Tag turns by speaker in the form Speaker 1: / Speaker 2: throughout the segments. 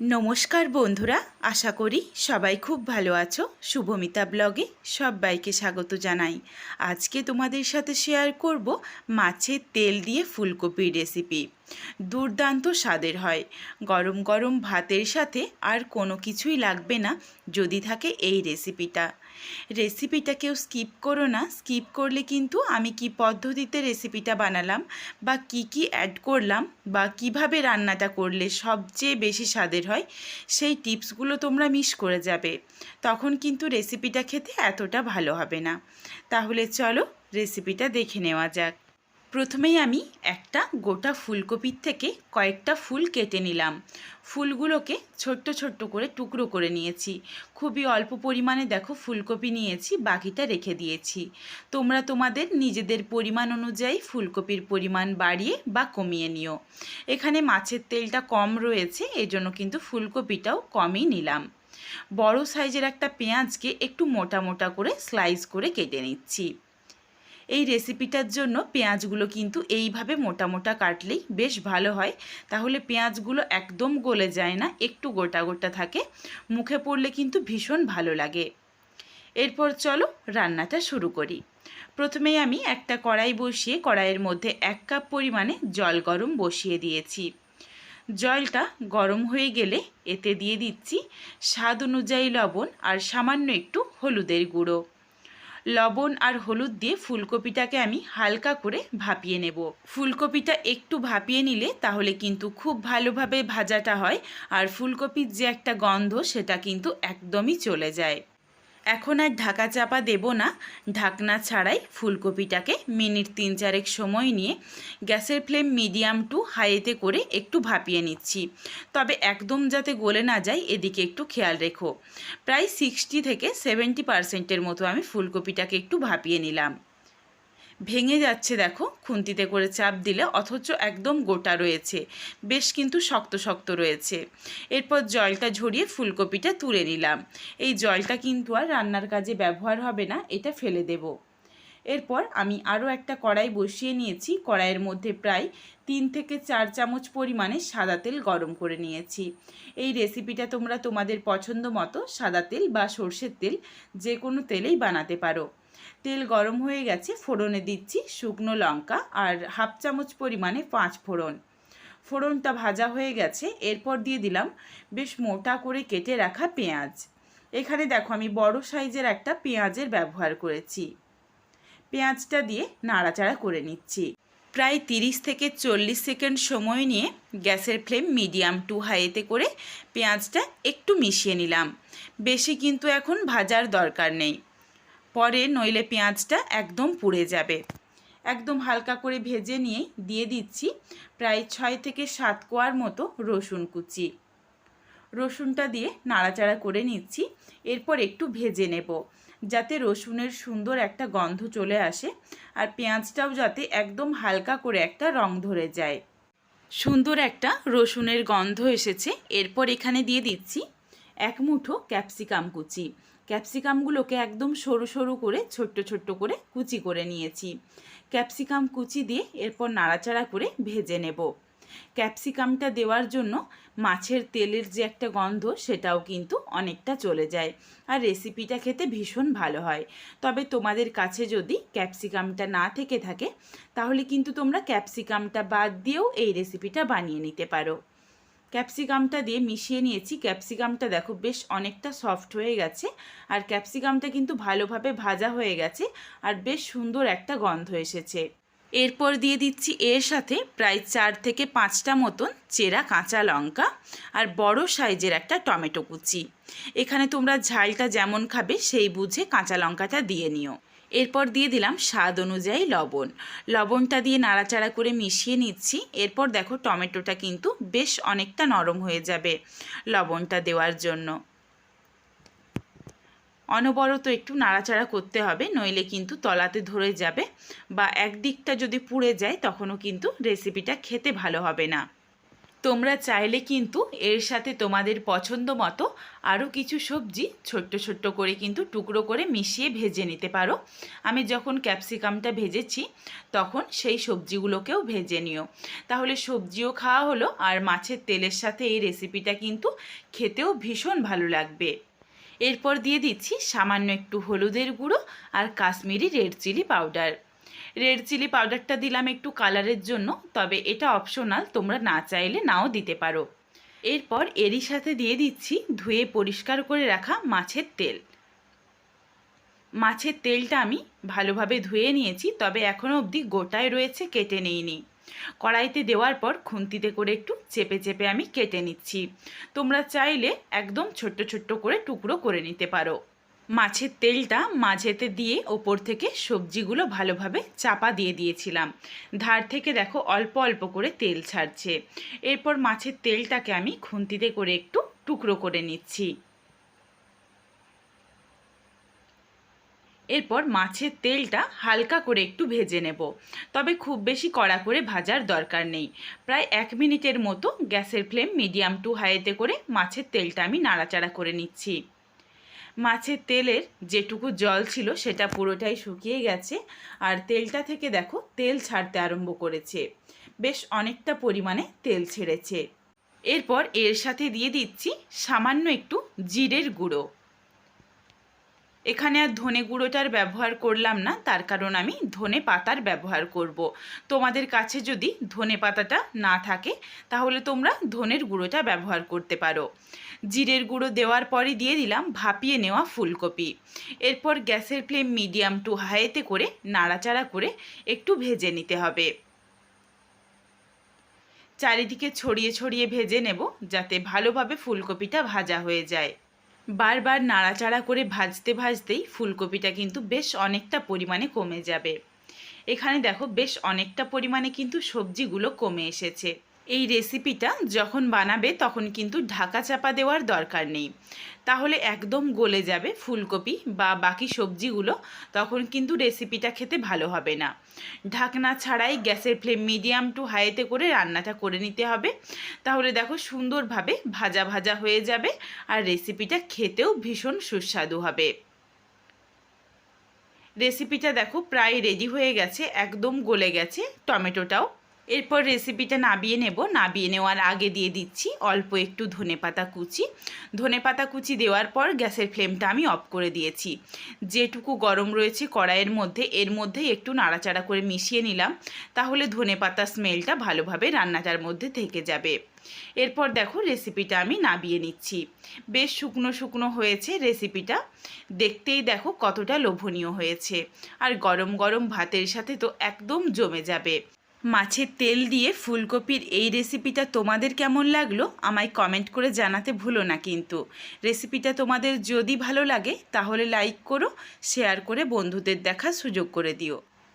Speaker 1: নমস্কার বন্ধুরা আশা করি সবাই খুব ভালো আছো। শুভমিতা ব্লগে সবাইকে স্বাগত জানাই। আজকে তোমাদের সাথে শেয়ার করব মাছের তেল দিয়ে ফুলকপির রেসিপি দুর্দান্ত স্বাদের হয়। গরম গরম ভাতের সাথে আর কোনো কিছুই লাগবে না যদি থাকে এই রেসিপিটা রেসিপিটা কেউ স্কিপ করো না। স্কিপ করলে কিন্তু আমি কি পদ্ধতিতে রেসিপিটা বানালাম বা কি কি অ্যাড করলাম বা কীভাবে রান্নাটা করলে সবচেয়ে বেশি স্বাদের হয়, সেই টিপসগুলো তোমরা মিস করে যাবে। তখন কিন্তু রেসিপিটা খেতে এতটা ভালো হবে না। তাহলে চলো রেসিপিটা দেখে নেওয়া যাক। প্রথমেই আমি একটা গোটা ফুলকপির থেকে কয়েকটা ফুল কেটে নিলাম। ফুলগুলোকে ছোট্ট ছোট্ট করে টুকরো করে নিয়েছি। খুবই অল্প পরিমাণে দেখো ফুলকপি নিয়েছি, বাকিটা রেখে দিয়েছি। তোমরা তোমাদের নিজেদের পরিমাণ অনুযায়ী ফুলকপির পরিমাণ বাড়িয়ে বা কমিয়ে নিও। এখানে মাছের তেলটা কম রয়েছে, এজন্য কিন্তু ফুলকপিটাও কমই নিলাম। বড় সাইজের একটা পেঁয়াজকে একটু মোটা মোটা করে স্লাইস করে কেটে নিচ্ছি। এই রেসিপিটার জন্য পেঁয়াজগুলো কিন্তু এইভাবে মোটা মোটা কাটলেই বেশ ভালো হয়। তাহলে পেঁয়াজগুলো একদম গলে যায় না, একটু গোটা গোটা থাকে। মুখে পড়লে কিন্তু ভীষণ ভালো লাগে। এরপর চলো রান্নাটা শুরু করি। প্রথমেই আমি একটা কড়াই বসিয়ে, কড়াইয়ের মধ্যে এক কাপ পরিমাণে জল গরম বসিয়ে দিয়েছি। জলটা গরম হয়ে গেলে এতে দিয়ে দিচ্ছি স্বাদ অনুযায়ী লবণ আর সামান্য একটু হলুদের গুঁড়ো। লবণ আর হলুদ দিয়ে ফুলকপিটাকে আমি হালকা করে ভাপিয়ে নেব। ফুলকপিটা একটু ভাপিয়ে নিলে তাহলে কিন্তু খুব ভালোভাবে ভাজাটা হয় আর ফুলকপির যে একটা গন্ধ সেটা কিন্তু একদমই চলে যায়। এখন আর ঢাকা চাপা দেব না। ঢাকনা ছাড়াই ফুলকপিটাকে মিনিট তিন চারেক সময় নিয়ে গ্যাসের ফ্লেম মিডিয়াম টু হাইতে করে একটু ভাপিয়ে নিচ্ছি। তবে একদম যাতে গলে না যায়, এদিকে একটু খেয়াল রেখো। প্রায় সিক্সটি থেকে সেভেন্টি পার্সেন্টের মতো আমি ফুলকপিটাকে একটু ভাপিয়ে নিলাম। ভেঙে যাচ্ছে দেখো, খুন্তিতে করে চাপ দিলে, অথচ একদম গোটা রয়েছে। বেশ কিন্তু শক্ত শক্ত রয়েছে। এরপর জলটা ঝরিয়ে ফুলকপিটা তুলে নিলাম। এই জলটা কিন্তু আর রান্নার কাজে ব্যবহার হবে না, এটা ফেলে দেব। এরপর আমি আরও একটা কড়াই বসিয়ে নিয়েছি। কড়াইয়ের মধ্যে প্রায় তিন থেকে চার চামচ পরিমাণে সাদা তেল গরম করে নিয়েছি। এই রেসিপিটা তোমরা তোমাদের পছন্দ মতো সাদা তেল বা সর্ষের তেল যে কোনো তেলেই বানাতে পারো। তেল গরম হয়ে গেছে, ফোড়নে দিচ্ছি শুকনো লঙ্কা আর হাফ চামচ পরিমাণে পাঁচ ফোড়ন। ফোড়নটা ভাজা হয়ে গেছে, এরপর দিয়ে দিলাম বেশ মোটা করে কেটে রাখা পেঁয়াজ। এখানে দেখো আমি বড় সাইজের একটা পেঁয়াজের ব্যবহার করেছি। পেঁয়াজটা দিয়ে নাড়াচাড়া করে নিচ্ছি। প্রায় তিরিশ থেকে চল্লিশ সেকেন্ড সময় নিয়ে গ্যাসের ফ্লেম মিডিয়াম টু হাইতে করে পেঁয়াজটা একটু মিশিয়ে নিলাম। বেশি কিন্তু এখন ভাজার দরকার নেই। পরে নইলে পেঁয়াজটা একদম পুড়ে যাবে। একদম হালকা করে ভেজে নিয়ে দিয়ে দিচ্ছি প্রায় ছয় থেকে সাত কোয়ার মতো রসুন কুচি। রসুনটা দিয়ে নাড়াচাড়া করে নিচ্ছি, এরপর একটু ভেজে নেব যাতে রসুনের সুন্দর একটা গন্ধ চলে আসে আর পেঁয়াজটাও যাতে একদম হালকা করে একটা রং ধরে যায়। সুন্দর একটা রসুনের গন্ধ এসেছে, এরপর এখানে দিয়ে দিচ্ছি এক মুঠো ক্যাপসিকাম কুচি। ক্যাপসিকামগুলোকে একদম সরু সরু করে, ছোট্ট ছোট্ট করে কুচি করে নিয়েছি। ক্যাপসিকাম কুচি দিয়ে এরপর নাড়াচাড়া করে ভেজে নেব। ক্যাপসিকামটা দেওয়ার জন্য মাছের তেলের যে একটা গন্ধ, সেটাও কিন্তু অনেকটা চলে যায়। আর রেসিপিটা খেতে ভীষণ ভালো হয়। তবে তোমাদের কাছে যদি ক্যাপসিকামটা না থেকে থাকে, তাহলে কিন্তু তোমরা ক্যাপসিকামটা বাদ দিয়েও এই রেসিপিটা বানিয়ে নিতে পারো। ক্যাপসিকামটা দিয়ে মিশিয়ে নিয়েছি। ক্যাপসিকামটা দেখো বেশ অনেকটা সফট হয়ে গেছে আর ক্যাপসিকামটা কিন্তু ভালোভাবে ভাজা হয়ে গেছে আর বেশ সুন্দর একটা গন্ধ এসেছে। এরপর দিয়ে দিচ্ছি এর সাথে প্রায় চার থেকে পাঁচটা মতন চেরা কাঁচা লঙ্কা আর বড় সাইজের একটা টমেটো কুচি। এখানে তোমরা ঝালটা যেমন খাবে সেই বুঝে কাঁচা লঙ্কাটা দিয়ে নিও। এরপর দিয়ে দিলাম স্বাদ অনুযায়ী লবণ। লবণটা দিয়ে নাড়াচাড়া করে মিশিয়ে নিচ্ছি। এরপর দেখো টমেটোটা কিন্তু বেশ অনেকটা নরম হয়ে যাবে লবণটা দেওয়ার জন্য। অনবরত একটু নাড়াচাড়া করতে হবে, নইলে কিন্তু তলাতে ধরে যাবে বা একদিকটা যদি পুড়ে যায়, তখনও কিন্তু রেসিপিটা খেতে ভালো হবে না। তোমরা চাইলে কিন্তু এর সাথে তোমাদের পছন্দ মতো আরও কিছু সবজি ছোট্ট ছোট্ট করে কিন্তু টুকরো করে মিশিয়ে ভেজে নিতে পারো। আমি যখন ক্যাপসিকামটা ভেজেছি, তখন সেই সবজিগুলোকেও ভেজে নিও। তাহলে সবজিও খাওয়া হলো আর মাছের তেলের সাথে এই রেসিপিটা কিন্তু খেতেও ভীষণ ভালো লাগবে। এরপর দিয়ে দিচ্ছি সামান্য একটু হলুদের গুঁড়ো আর Kashmiri red chilli powder. Red chilli পাউডারটা দিলাম একটু কালারের জন্য, তবে এটা অপশনাল, তোমরা না চাইলে নাও দিতে পারো। এরপর এরই সাথে দিয়ে দিচ্ছি ধুয়ে পরিষ্কার করে রাখা মাছের তেল। মাছের তেলটা আমি ভালোভাবে ধুয়ে নিয়েছি, তবে এখনও অবধি গোটায় রয়েছে, কেটে নিইনি। কড়াইতে দেওয়ার পর খুন্তিতে করে একটু চেপে চেপে আমি কেটে নিচ্ছি। তোমরা চাইলে একদম ছোট্ট ছোট্ট করে টুকরো করে নিতে পারো। মাছের তেলটা মাঝেতে দিয়ে ওপর থেকে সবজিগুলো ভালোভাবে চাপা দিয়ে দিয়েছিলাম। ধার থেকে দেখো অল্প অল্প করে তেল ছাড়ছে। এরপর মাছের তেলটাকে আমি খুন্তিতে করে একটু টুকরো করে নিচ্ছি। এরপর মাছের তেলটা হালকা করে একটু ভেজে নেব। তবে খুব বেশি কড়া করে ভাজার দরকার নেই। প্রায় এক মিনিটের মতো গ্যাসের ফ্লেম মিডিয়াম টু হাইতে করে মাছের তেলটা আমি নাড়াচাড়া করে নিচ্ছি। মাছের তেলের যেটুকু জল ছিল সেটা পুরোটাই শুকিয়ে গেছে। আর তেলটা থেকে দেখো তেল ছাড়তে আরম্ভ করেছে। বেশ অনেকটা পরিমাণে তেল ছেড়েছে। এরপর এর সাথে দিয়ে দিচ্ছি সামান্য একটু জিরের গুঁড়ো। এখানে আর ধনে গুঁড়োটার ব্যবহার করলাম না, তার কারণ আমি ধনে পাতার ব্যবহার করব। তোমাদের কাছে যদি ধনে পাতাটা না থাকে, তাহলে তোমরা ধনের গুঁড়োটা ব্যবহার করতে পারো। জিরের গুঁড়ো দেওয়ার পরে দিয়ে দিলাম ভাপিয়ে নেওয়া ফুলকপি। এরপর গ্যাসের ফ্লেম মিডিয়াম টু হাইতে করে নাড়াচাড়া করে একটু ভেজে নিতে হবে। চারিদিকে ছড়িয়ে ছড়িয়ে ভেজে নেব যাতে ভালোভাবে ফুলকপিটা ভাজা হয়ে যায়। বারবার নাড়াচাড়া করে ভাজতে ভাজতেই ফুলকপিটা কিন্তু বেশ অনেকটা পরিমাণে কমে যাবে। এখানে দেখো বেশ অনেকটা পরিমাণে কিন্তু সবজিগুলো কমে এসেছে। এই রেসিপিটা যখন বানাবে তখন কিন্তু ঢাকা চাপা দেওয়ার দরকার নেই। তাহলে একদম গলে যাবে ফুলকপি বা বাকি সবজিগুলো, তখন কিন্তু রেসিপিটা খেতে ভালো হবে না। ঢাকনা ছাড়াই গ্যাসের ফ্লেম মিডিয়াম টু হাইতে করে রান্নাটা করে নিতে হবে। তাহলে দেখো সুন্দরভাবে ভাজা ভাজা হয়ে যাবে আর রেসিপিটা খেতেও ভীষণ সুস্বাদু হবে। রেসিপিটা দেখো প্রায় রেডি হয়ে গেছে, একদম গলে গেছে। টমেটোটাও এরপর রেসিপিটা নাবিয়ে নেব। নাবিয়ে নেওয়ার আগে দিয়ে দিচ্ছি অল্প একটু ধনে পাতা কুচি। ধনে পাতা কুচি দেওয়ার পর গ্যাসের ফ্লেমটা আমি অফ করে দিয়েছি। যেটুকু গরম রয়েছে কড়াইয়ের মধ্যে, এর মধ্যেই একটু নাড়াচাড়া করে মিশিয়ে নিলাম। তাহলে ধনে পাতা স্মেলটা ভালোভাবে রান্নাটার মধ্যে থেকে যাবে। এরপর দেখো রেসিপিটা আমি নাবিয়ে নিচ্ছি। বেশ শুকনো শুকনো হয়েছে রেসিপিটা দেখতেই দেখো কতটা লোভনীয় হয়েছে। আর গরম গরম ভাতের সাথে তো একদম জমে যাবে। মাছের তেল দিয়ে ফুলকপির এই রেসিপিটা তোমাদের কেমন লাগল? আমায় কমেন্ট করে জানাতে ভুলো না কিন্তু। রেসিপিটা তোমাদের যদি ভালো লাগে, তাহলে লাইক করো শেয়ার করে বন্ধুদের দেখার সুযোগ করে দিও।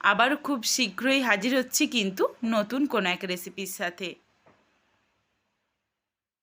Speaker 1: আবারও খুব শীঘ্রই হাজির হচ্ছি কিন্তু নতুন কোনো এক রেসিপির সাথে।